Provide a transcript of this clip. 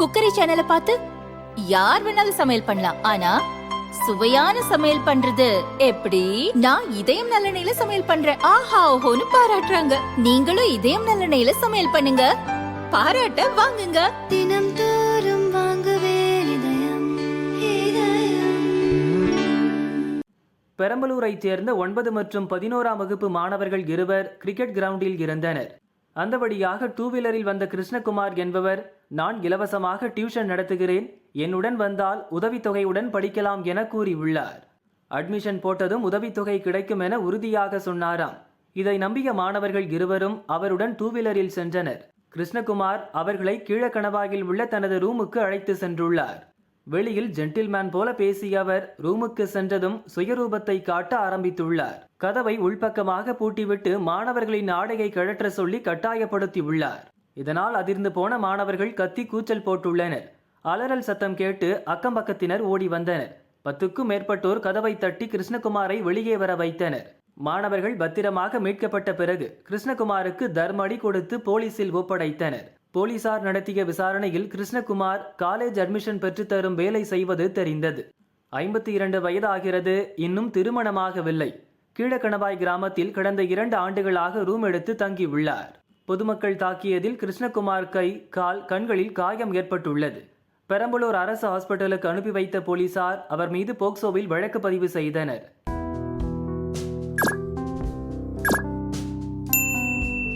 Cookery சேனலை பார்த்து யார் வேணாலும் சமையல் பண்ணலாம். ஆனா சுவையான சமையல் பண்றது எப்படி? நான் இதயம் நல்லெண்ணெயில சமையல் பண்றேன். ஆஹா ஓஹோன்னு பாராட்டுறாங்க. நீங்களும் இதயம் நல்லெண்ணெயில சமையல் பண்ணுங்க. பாராட்ட வாங்குங்க. தினம் தோறும் வாங்குவே இதயம் இதயம். பெரம்பலூரைச் சேர்ந்த ஒன்பது மற்றும் பதினோராம் வகுப்பு மாணவர்கள் இருவர் கிரிக்கெட் கிரவுண்டில் இருந்தனர் அந்தபடியாக டூ வீலரில் வந்த கிருஷ்ணகுமார் என்பவர் நான் இலவசமாக டியூஷன் நடத்துகிறேன் என்னுடன் வந்தால் உதவித்தொகையுடன் படிக்கலாம் என கூறியுள்ளார். அட்மிஷன் போட்டதும் உதவித்தொகை கிடைக்கும் என உறுதியாக சொன்னாராம். இதை நம்பிய மாணவர்கள் இருவரும் அவருடன் டூ வீலரில் சென்றனர். கிருஷ்ணகுமார் அவர்களை கீழக்கணவாயில் உள்ள தனது ரூமுக்கு அழைத்து சென்றுள்ளார். வெளியில் ஜென்டில்மேன் போல பேசிய அவர் ரூமுக்கு சென்றதும் சுயரூபத்தை காட்ட ஆரம்பித்துள்ளார். கதவை உள்பக்கமாக பூட்டிவிட்டு மாணவர்களின் ஆடையை கழற்ற சொல்லி கட்டாயப்படுத்தியுள்ளார். இதனால் அதிர்ந்து போன மாணவர்கள் கத்தி கூச்சல் போட்டுள்ளனர். அலறல் சத்தம் கேட்டு அக்கம் பக்கத்தினர் ஓடி வந்தனர். பத்துக்கும் மேற்பட்டோர் கதவை தட்டி கிருஷ்ணகுமாரை வெளியே வர வைத்தனர். மாணவர்கள் பத்திரமாக மீட்கப்பட்ட பிறகு கிருஷ்ணகுமாருக்கு தர்மடி கொடுத்து போலீசில் ஒப்படைத்தனர். போலீசார் நடத்திய விசாரணையில் கிருஷ்ணகுமார் காலேஜ் அட்மிஷன் பெற்றுத்தரும் வேலை செய்வது தெரிந்தது. ஐம்பத்தி இரண்டு வயதாகிறது இன்னும் திருமணமாகவில்லை. கீழக்கணவாய் கிராமத்தில் கடந்த இரண்டு ஆண்டுகளாக ரூம் எடுத்து தங்கியுள்ளார். பொதுமக்கள் தாக்கியதில் கிருஷ்ணகுமார் கை கால் கண்களில் காயம் ஏற்பட்டுள்ளது. பெரம்பலூர் அரசு ஹாஸ்பிட்டலுக்கு அனுப்பி வைத்த போலீசார் அவர் மீது போக்சோவில் வழக்கு பதிவு செய்தனர்.